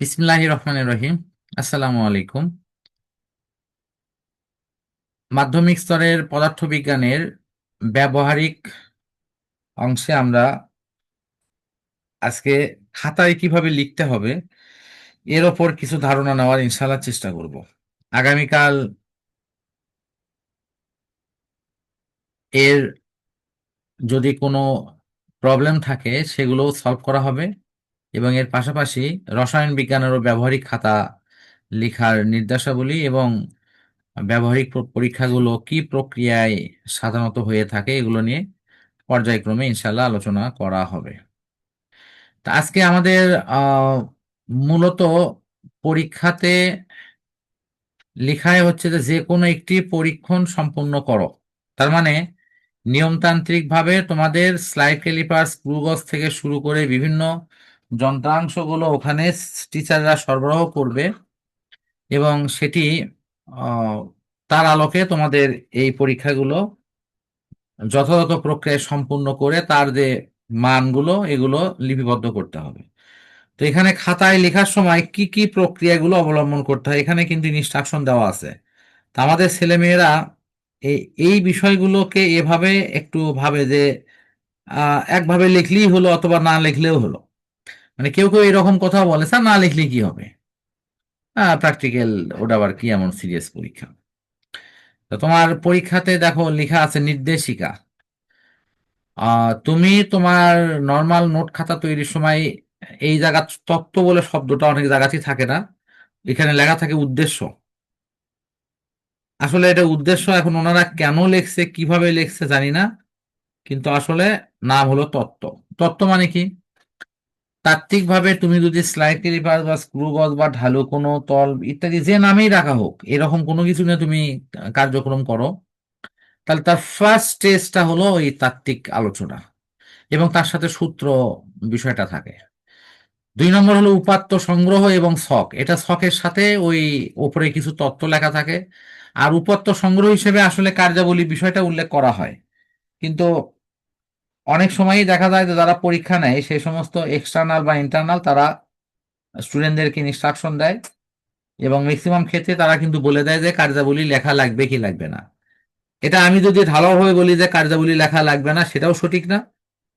বিসমিল্লাহির রহমানির রহিম। আসসালামু আলাইকুম। মাধ্যমিক স্তরের পদার্থবিজ্ঞানের ব্যবহারিক অংশে আমরা আজকে খাতায় কীভাবে লিখতে হবে, এর ওপর কিছু ধারণা নেওয়ার ইনশাল্লাহ চেষ্টা করব। আগামীকাল এর যদি কোনো প্রবলেম থাকে সেগুলো সলভ করা হবে। এবং এর পাশাপাশি রসায়ন বিজ্ঞানেরও ব্যবহারিক খাতা লেখার নির্দেশাবলী এবং ব্যবহারিক পরীক্ষাগুলো কি প্রক্রিয়ায় সাধারণত হয়ে থাকে এগুলো নিয়ে পর্যায়ক্রমে ইনশাল্লাহ আলোচনা করা হবে। তা আজকে আমাদের মূলত পরীক্ষাতে লেখায় হচ্ছে যে যে কোনো একটি পরীক্ষণ সম্পূর্ণ করো। তার মানে নিয়মতান্ত্রিকভাবে তোমাদের স্লাইড ক্যালিপার, স্ক্রুগজ থেকে শুরু করে বিভিন্ন যন্ত্রাংশগুলো ওখানে টিচাররা সরবরাহ করবে এবং সেটি তার আলোকে তোমাদের এই পরীক্ষাগুলো যথাযথ প্রক্রিয়ায় সম্পূর্ণ করে তার যে মানগুলো, এগুলো লিপিবদ্ধ করতে হবে। তো এখানে খাতায় লেখার সময় কি কি প্রক্রিয়াগুলো অবলম্বন করতে হয়? এখানে কিন্তু ইনস্ট্রাকশন দেওয়া আছে। তা আমাদের ছেলেমেয়েরা এই এই বিষয়গুলোকে এভাবে একটু ভাবে যে একভাবে লিখলেই হলো অথবা না লিখলেও হলো। মানে কেউ কেউ এরকম কথা বলে, স্যার, না লিখলে কি হবে? প্র্যাকটিক্যাল ওটা আবার কি, এমন সিরিয়াস পরীক্ষা। তো তোমার পরীক্ষাতে দেখো লেখা আছে নির্দেশিকা। তুমি তোমার নর্মাল নোট খাতা তৈরির সময় এই জায়গা তত্ত্ব বলে শব্দটা অনেক জায়গাতেই থাকে না। এখানে লেখা থাকে উদ্দেশ্য। আসলে এটা উদ্দেশ্য এখন ওনারা কেন লেখছে, কীভাবে লেখছে জানি না, কিন্তু আসলে নাম হলো তত্ত্ব। তত্ত্ব মানে কি? তাত্ত্বিকভাবে তুমি যদি স্লাইড ক্যালিপার বা স্ক্রু গজ বা ঢালু কোনো তল ইত্যাদি যে নামেই রাখা হোক, এরকম কোনো কিছু নিয়ে তুমি কার্যক্রম করো, তাহলে তার ফার্স্ট স্টেজটা হলো ওই তাত্ত্বিক আলোচনা এবং তার সাথে সূত্র বিষয়টা থাকে। দুই নম্বর হলো উপাত্ত সংগ্রহ এবং ছক এটা ছকের সাথে ওই ওপরে কিছু তত্ত্ব লেখা থাকে। আর উপাত্ত সংগ্রহ হিসেবে আসলে কার্যাবলী বিষয়টা উল্লেখ করা হয়। কিন্তু অনেক সময়ই দেখা যায় যে যারা পরীক্ষা নেয়, সেই সমস্ত এক্সটার্নাল বা ইন্টারনাল তারা স্টুডেন্টদেরকে ইনস্ট্রাকশন দেয় এবং ম্যাক্সিমাম ক্ষেত্রে তারা কিন্তু বলে দেয় যে কার্যাবলী লেখা লাগবে কি লাগবে না। এটা আমি যদি ঢালাওভাবে বলি যে কার্যাবলী লেখা লাগবে না, সেটাও সঠিক না।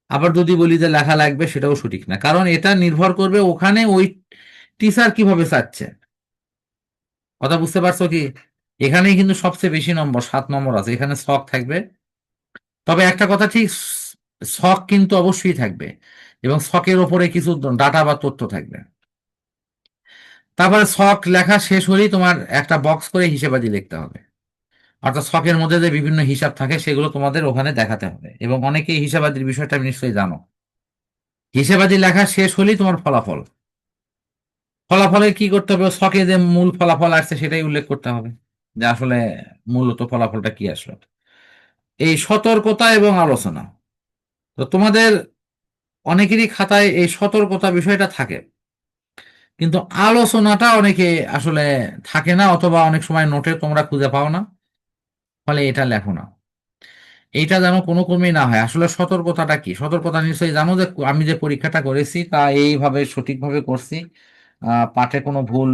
আবার যদি বলি যে লেখা লাগবে, সেটাও সঠিক না। কারণ এটা নির্ভর করবে ওখানে ওই টিচার কীভাবে চাচ্ছে। কথা বুঝতে পারছ কি? এখানেই কিন্তু সবচেয়ে বেশি নম্বর, সাত নম্বর আছে। এখানে শখ থাকবে। তবে একটা কথা ঠিক শখ কিন্তু অবশ্যই থাকবে এবং শখের ওপরে কিছু ডাটা বা তথ্য থাকবে। তারপরে শখ লেখা শেষ হলেই তোমার একটা বক্স করে হিসেবাদি লিখতে হবে। অর্থাৎ শখের মধ্যে যে বিভিন্ন হিসাব থাকে সেগুলো তোমাদের ওখানে দেখাতে হবে এবং অনেকেই হিসাবাদির বিষয়টা নিশ্চয়ই জানো। হিসেবাদি লেখা শেষ হলেই তোমার ফলাফল। ফলাফলে কি করতে হবে? শখে যে মূল ফলাফল আসছে সেটাই উল্লেখ করতে হবে যে আসলে মূলত ফলাফলটা কি আসলো। এই সতর্কতা এবং আলোচনা। তো তোমাদের অনেকেরই খাতায় এই সতর্কতা বিষয়টা থাকে। কিন্তু আলোচনাটা অনেকে আসলে থাকে না, অথবা অনেক সময় নোটে তোমরা খুঁজে পাও না, ফলে এটা লেখো না। এইটা যেন কোনো ক্রমেই না হয়। আসলে সতর্কতাটা কি? সতর্কতা নিশ্চয়ই জানো যে আমি যে পরীক্ষাটা করেছি, তা এইভাবে সঠিকভাবে করছি। পাঠে কোনো ভুল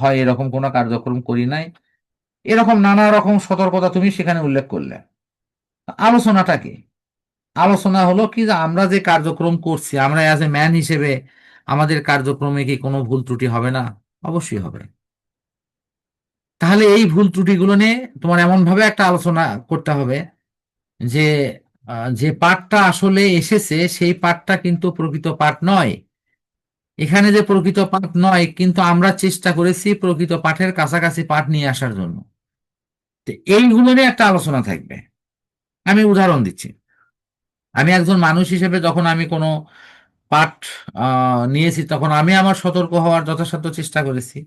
হয়, এরকম কোনো কার্যক্রম করি নাই। এরকম নানা রকম সতর্কতা তুমি সেখানে উল্লেখ করলে। আলোচনাটা কি? আলোচনা হলো কি যে আমরা যে কার্যক্রম করছি, আমরা অ্যাজ এ ম্যান হিসেবে আমাদের কার্যক্রমে কি কোনো ভুল ত্রুটি হবে না? অবশ্যই হবে। তাহলে এই ভুল ত্রুটিগুলো নিয়ে তোমার এমন ভাবে একটা আলোচনা করতে হবে যে যে পাঠটা আসলে এসেছে সেই পাঠটা কিন্তু প্রকৃত পাঠ নয়। এখানে যে প্রকৃত পাঠ নয়, কিন্তু আমরা চেষ্টা করেছি প্রকৃত পাঠের কাছাকাছি পাঠ নিয়ে আসার জন্য। এইগুলো নিয়ে একটা আলোচনা থাকবে। আমি উদাহরণ দিচ্ছি। আমি একজন মানুষ হিসেবে যখন আমি কোনো পাঠ নিয়েছি, তখন আমি আমার সতর্ক হওয়ার যথাসাধ্য চেষ্টা করেছি।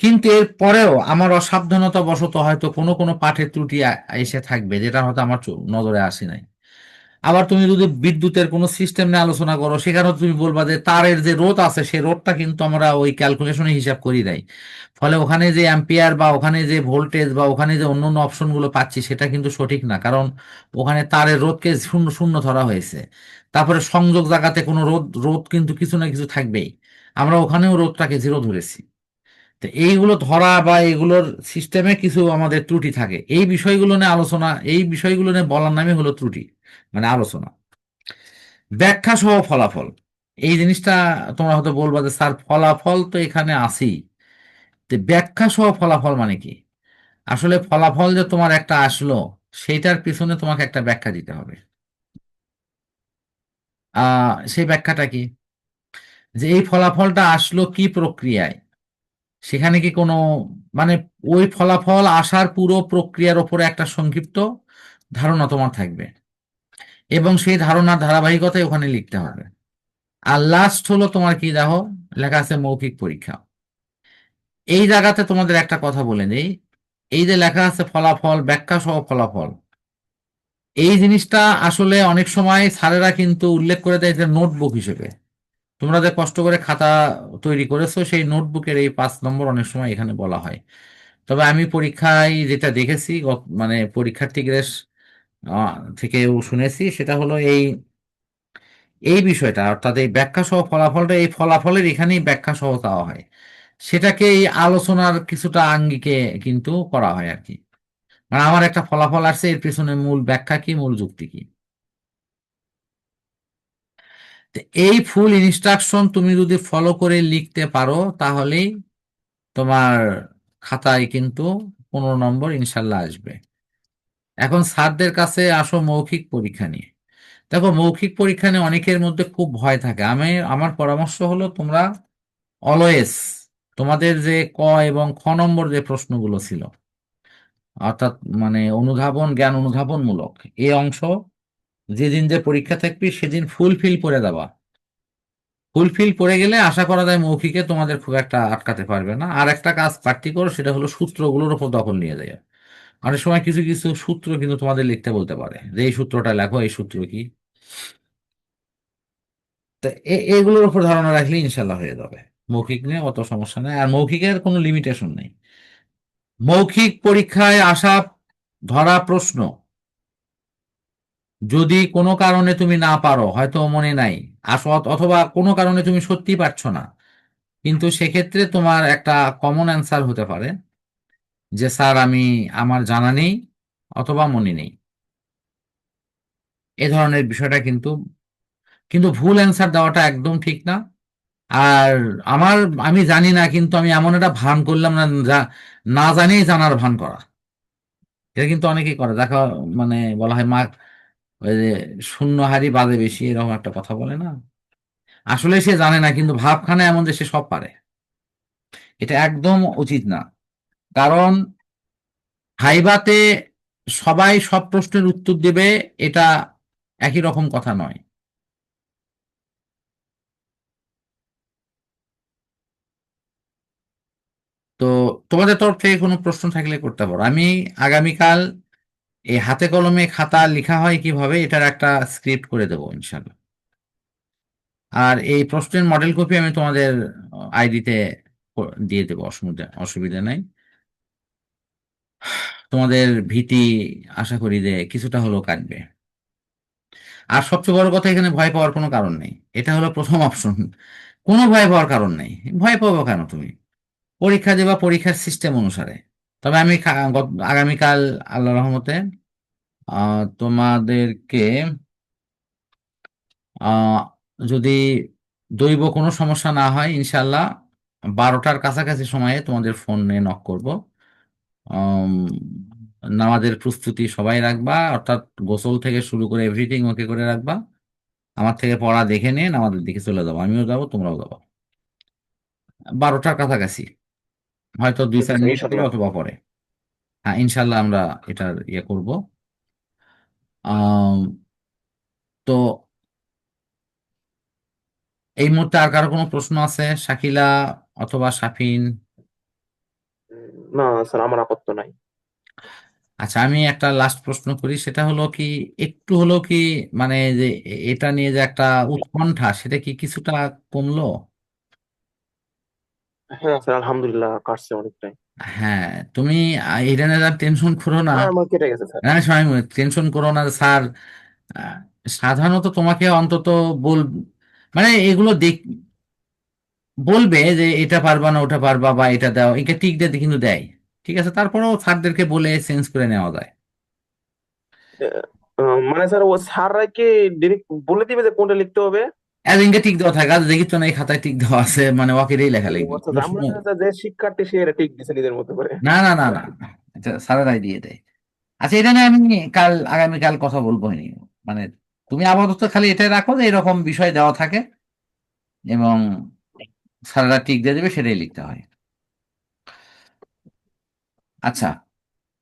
কিন্তু এর পরেও আমার অসাবধানতা বশত হয়তো কোনো কোনো পাঠের ত্রুটি এসে থাকবে, যেটা হয়তো আমার নজরে আসে নাই। আবার তুমি যদি বিদ্যুতের কোনো সিস্টেম নিয়ে আলোচনা করো, সেখানেও তুমি বলবা যে তারের যে রোধ আছে সেই রোধটা কিন্তু আমরা ওই ক্যালকুলেশনে হিসাব করি নাই। ফলে ওখানে যে অ্যাম্পিয়ার বা ওখানে যে ভোল্টেজ বা ওখানে যে অন্য অন্য অপশনগুলো পাচ্ছি, সেটা কিন্তু সঠিক না। কারণ ওখানে তারের রোধকে শূন্য শূন্য ধরা হয়েছে। তারপরে সংযোগ জায়গাতে কোনো রোধ রোধ কিন্তু কিছু না কিছু থাকবেই। আমরা ওখানেও রোধটাকে জিরো ধরেছি। তো এইগুলো ধরা বা এগুলোর সিস্টেমে কিছু আমাদের ত্রুটি থাকে। এই বিষয়গুলো নিয়ে আলোচনা, এই বিষয়গুলো নিয়ে বলার নামই হলো ত্রুটি। মানে আলোচনা। ব্যাখ্যা সহ ফলাফল। এই জিনিসটা তোমরা হয়তো বলবা যে, স্যার, ফলাফল তো এখানে আসি তো ব্যাখ্যা সহ ফলাফল মানে কি? আসলে ফলাফল যে তোমার একটা আসলো, সেইটার পিছনে তোমাকে একটা ব্যাখ্যা দিতে হবে। আহ সেই ব্যাখ্যাটা কি? যে এই ফলাফলটা আসলো কি প্রক্রিয়ায়? সেখানে কি কোনো মানে ওই ফলাফল আসার পুরো প্রক্রিয়ার ওপরে একটা সংক্ষিপ্ত ধারণা তোমার থাকবে। এবং সেই ধারণার ধারাবাহিকতায় ওখানে লিখতে হবে। আর লাস্ট হলো তোমার কি দেখো লেখা আছে মৌখিক পরীক্ষা। এই জায়গাতে তোমাদের একটা কথা বলে নেই। এই যে লেখা আছে ফলাফল, ব্যাখ্যা সহ ফলাফল। এই জিনিসটা আসলে অনেক সময় স্যারেরা কিন্তু উল্লেখ করে দেয় যে নোটবুক হিসেবে। তোমরা যে কষ্ট করে খাতা তৈরি করেছ, সেই নোটবুকের এই পাঁচ নম্বর অনেক সময় এখানে বলা হয়। তবে আমি পরীক্ষায় যেটা দেখেছি মানে পরীক্ষার্থীদের থেকেও শুনেছি সেটা হলো এই এই বিষয়টা, অর্থাৎ এই ব্যাখ্যা সহ ফলাফলটা, এই ফলাফলের এখানেই ব্যাখ্যা সহ চাওয়া হয়। সেটাকে এই আলোচনার কিছুটা আঙ্গিকে কিন্তু করা হয় আর কি। মানে আমার একটা ফলাফল আসছে, এর পিছনে মূল ব্যাখ্যা কি, মূল যুক্তি কি? এই ফুল ইনস্ট্রাকশন তুমি যদি ফলো করে লিখতে পারো, তাহলেই তোমার খাতায় কিন্তু পনেরো নম্বর ইনশাল্লাহ আসবে। এখন স্যারদের কাছে আসো মৌখিক পরীক্ষা নিয়ে। দেখো, মৌখিক পরীক্ষা নিয়ে অনেকের মধ্যে খুব ভয় থাকে। আমি, আমার পরামর্শ হলো তোমরা অলওয়েজ তোমাদের যে ক এবং খ নম্বর যে প্রশ্নগুলো ছিল, অর্থাৎ মানে অনুধাবন, জ্ঞান অনুধাবনমূলক এই অংশ যেদিন যে পরীক্ষা থাকবে সেদিন ফুলফিল করে দেওয়া। ফুলফিল করে গেলে আশা করা যায় মৌখিকে তোমাদের খুব একটা আটকাতে পারবে না। আর একটা কাজ পার্টি করো, সেটা হলো সূত্রগুলোর উপর দখল নিয়ে যায় অনেক সময় কিছু কিছু সূত্র কিন্তু তোমাদের লিখতে বলতে পারে। যে এই সূত্রটা লেখো, এই সূত্র কি? তো এগুলোর উপর ধারণা রাখলে ইনশাল্লাহ হয়ে যাবে। মৌখিক নিয়ে অত সমস্যা নেই। আর মৌখিকের কোনো লিমিটেশন নেই। মৌখিক পরীক্ষায় আসা ধরা প্রশ্ন। যদি কোনো কারণে তুমি না পারো, হয়তো মনে নাই, আসো অথবা কোনো কারণে তুমি সত্যি পারছ না, কিন্তু সেক্ষেত্রে তোমার একটা কমন অ্যান্সার হতে পারে। যে, স্যার, আমি, আমার জানা নেই অথবা মনে নেই। এ ধরনের বিষয়টা কিন্তু কিন্তু ভুল অ্যান্সার দেওয়াটা একদম ঠিক না। আর আমার, আমি জানি না, কিন্তু আমি এমন একটা ভান করলাম না না জানিয়ে জানার ভান করা। এটা কিন্তু অনেকেই করে। দেখা মানে বলা হয়, মা, ওই যে, শূন্য হারি বাজে বেশি, এরকম একটা কথা বলে না। আসলে সে জানে না, কিন্তু ভাবখানা এমন যে, সে সব পারে। এটা একদম উচিত না। কারণ ভাইভাতে সবাই সব প্রশ্নের উত্তর দেবে, এটা একই রকম কথা নয়। তো তোমাদের তরফ থেকে কোনো প্রশ্ন থাকলে করতে পারো। আমি আগামীকাল এই হাতে কলমে খাতা লেখা হয় কীভাবে, এটার একটা স্ক্রিপ্ট করে দেবো ইনশাল্লাহ আর এই প্রশ্নের মডেল কপি আমি তোমাদের আইডিতে দিয়ে দেবো, অসুবিধা অসুবিধা নাই। তোমাদের ভীতি আশা করি যে কিছুটা হলেও কাটবে। আর সবচেয়ে বড় কথা, এখানে ভয় পাওয়ার কোনো কারণ নেই। এটা হলো প্রথম অপশন কোনো ভয় পাওয়ার কারণ নেই। ভয় পাবো কেন তুমি? পরীক্ষা দেবা পরীক্ষার সিস্টেম অনুসারে। তবে আমি আগামীকাল আল্লাহ রহমতে তোমাদেরকে যদি দৈব কোনো সমস্যা না হয় ইনশাল্লাহ বারোটার কাছাকাছি সময়ে তোমাদের ফোনে নক করব। নামাজের প্রস্তুতি সবাই রাখবা অর্থাৎ গোসল থেকে শুরু করে এভরিথিং ওকে করে রাখবা। আমার থেকে পড়া দেখে নিয়ে নামাজের দিকে চলে যাব। আমিও যাব তোমরাও যাব। বারোটার কাছাকাছি। হয়তো দুই চার মিনিট পরে অথবা পরে। হ্যাঁ ইনশাল্লাহ আমরা এটার ইয়ে করব। তো এই মুহূর্তে আর কারও কোনো প্রশ্ন আছে? শাকিলা অথবা শাফিন? উম, না স্যার আমার আপত্তি নাই। আচ্ছা আমি একটা লাস্ট প্রশ্ন করি সেটা হলো কি একটু হলো কি মানে যে এটা নিয়ে যে একটা উৎকণ্ঠা সেটা কি কিছুটা কমলো? হ্যাঁ স্যার আলহামদুলিল্লাহ কাটছে অনেকটাই। হ্যাঁ তুমি এটা নিয়ে টেনশন করো না। না আমার কেটে গেছে স্যার। সময় টেনশন করো না স্যার। সাধারণত তোমাকে অন্তত বল মানে এগুলো দেখ বলবে যে এটা পারবা না ওটা পারবা বা এটা দাও এটা টিক দিয়ে কিন্তু দেয়। ঠিক আছে? তারপরেও স্যারদেরকে বলে চেঞ্জ করে নেওয়া যায়। মানে স্যার ও স্যাররা কি ডিরেক্ট বলে দিবে যে কোনটা লিখতে হবে? আর ইনকে টিক দেওয়া থাকে আর দেখিচ্ছ না এই খাতায় টিক দেওয়া আছে মানে ওয়াকেরই লেখা লিখবে। আচ্ছা আমরা যে শিক্ষার্থী সে এটা ঠিক দিছে নিজের মতো করে। না না না না এটা স্যারেরাই দিয়ে দেয়। আচ্ছা এটা নিয়ে আমি কাল আগামীকাল কথা বলব মানে তুমি আপাতত খালি এটাই রাখো যে এরকম বিষয় দেওয়া থাকে। এবং স্যারেরা টিক দিয়ে দেবে, সেটাই লিখতে হয়। আচ্ছা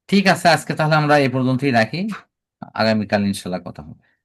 ঠিক আছে, আজকে তাহলে আমরা এ পর্যন্তই রাখি। আগামীকাল ইনশাল্লাহ কথা হবে।